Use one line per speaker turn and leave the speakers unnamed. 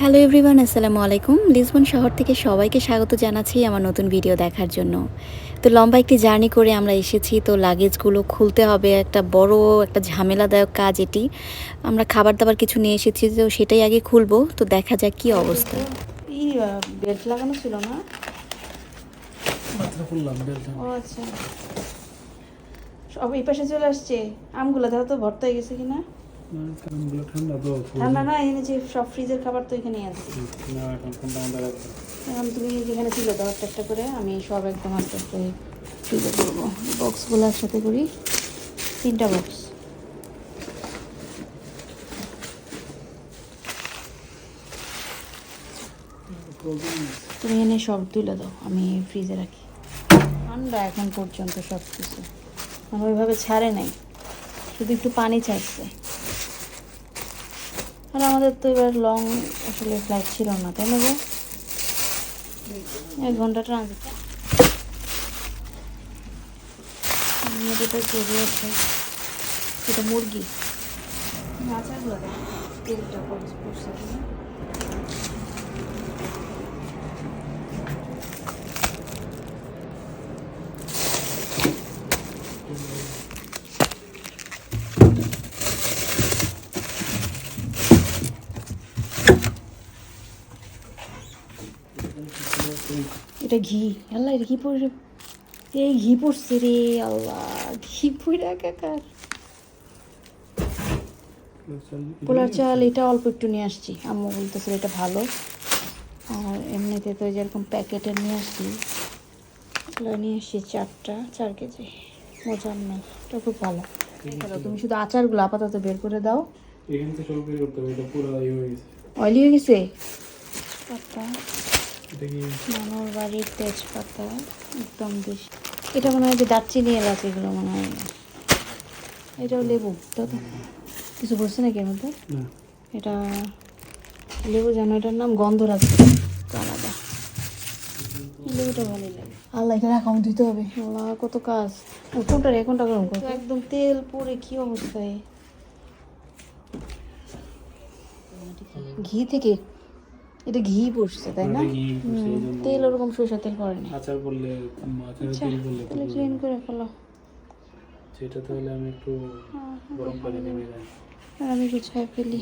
Hello everyone আসসালামু আলাইকুম। Lisbon শহর থেকে সবাইকে স্বাগত জানাচ্ছি আমার নতুন ভিডিও দেখার জন্য। তো লম্বা একটি জার্নি করে আমরা এসেছি তো লাগেজগুলো খুলতে হবে একটা বড় একটা ঝামেলাদায়ক কাজ এটি। আমরা খাবার দাবার কিছু নিয়ে এসেছি তো সেটাই আগে খুলবো। তো দেখা যাক কি অবস্থা।
বেল্ট লাগানো ছিল না?
মাত্র খুললাম বেলটা
ও আচ্ছা। সব এই পাশে চলে আসছে। আমগুলো দেখো তো ভর্তা হয়ে গেছে কিনা?
ঠান্ডা তো
ঠান্ডা না এখানে যে সব ফ্রিজের খাবার তো এখানে আছে।
না এখন ঠান্ডা ঠান্ডা রাখবে
এখন তুমি যেখানে তুলে দাও একটা একটা করে আমি সব একদম আস্তে আস্তে ফ্রিজে করব। বক্সগুলো একসাথে করি। তিনটা বক্স। তুমি এনে সব তুলে দাও আমি ফ্রিজে রাখি। ঠান্ডা এখন পর্যন্ত সব কিছু মানে ওইভাবে ছাড়ে নাই। শুধু একটু পানি ছাড়ছে। আর আমাদের তো এবার লং আসলে ফ্লাইট ছিল না, তাই না এক ঘণ্টা ট্রানজিট গরু আছে এটা মুরগি। আচারগুলো দেখ। তেলটা পড়ছে পড়ছে কিনা। এটা ঘি। আল্লাহ এটা ঘি পড়ে এই ঘি পড়ছে রে আল্লাহ ঘি পড়ে একাকার পোলার চাল এটা অল্প একটু নিয়ে আসছি। আম্মু বলতেছিল এটা ভালো। আর এমনিতে তো যেরকম প্যাকেটের নিয়ে আসছি। নিয়ে আসছি চারটা চার কেজি। মজার না এটা খুব ভালো। তুমি শুধু আচারগুলো আপাতত বের করে দাও।
পুরো ইয়ে গেছে।
অয়েলি হয়ে গেছে? মামার বাড়ির তেজপাতা একদম বেশি। এটা মনে হয় যে দারচিনি এলাচ এগুলো মনে হয়। এটাও লেবু তো? কিছু বলছে নাকি এর মধ্যে? এটা লেবু জানো এটার নাম গন্ধরাজ। তো আলাদা। লেবুটা ভালোই লাগে। আল্লাহ এটা অ্যাকাউন্ট দিতে হবে। আল্লাহ কত কাজ। ও, কোনটা রে কোনটা গরম কর একদম তেল পরে কি অবস্থায়? ঘি থেকে এটা ঘি পড়ছে তাই না। তেল ওরকম সরিষা তেল পড়েনি
আচার বললে আচার
আচ্ছা
তেল বললে
তাহলে ক্লিন করে ফেলো।
সেটা তাহলে আমি একটু গরম পানি নেমে যাই
আর আমি গুছাই ফেলি।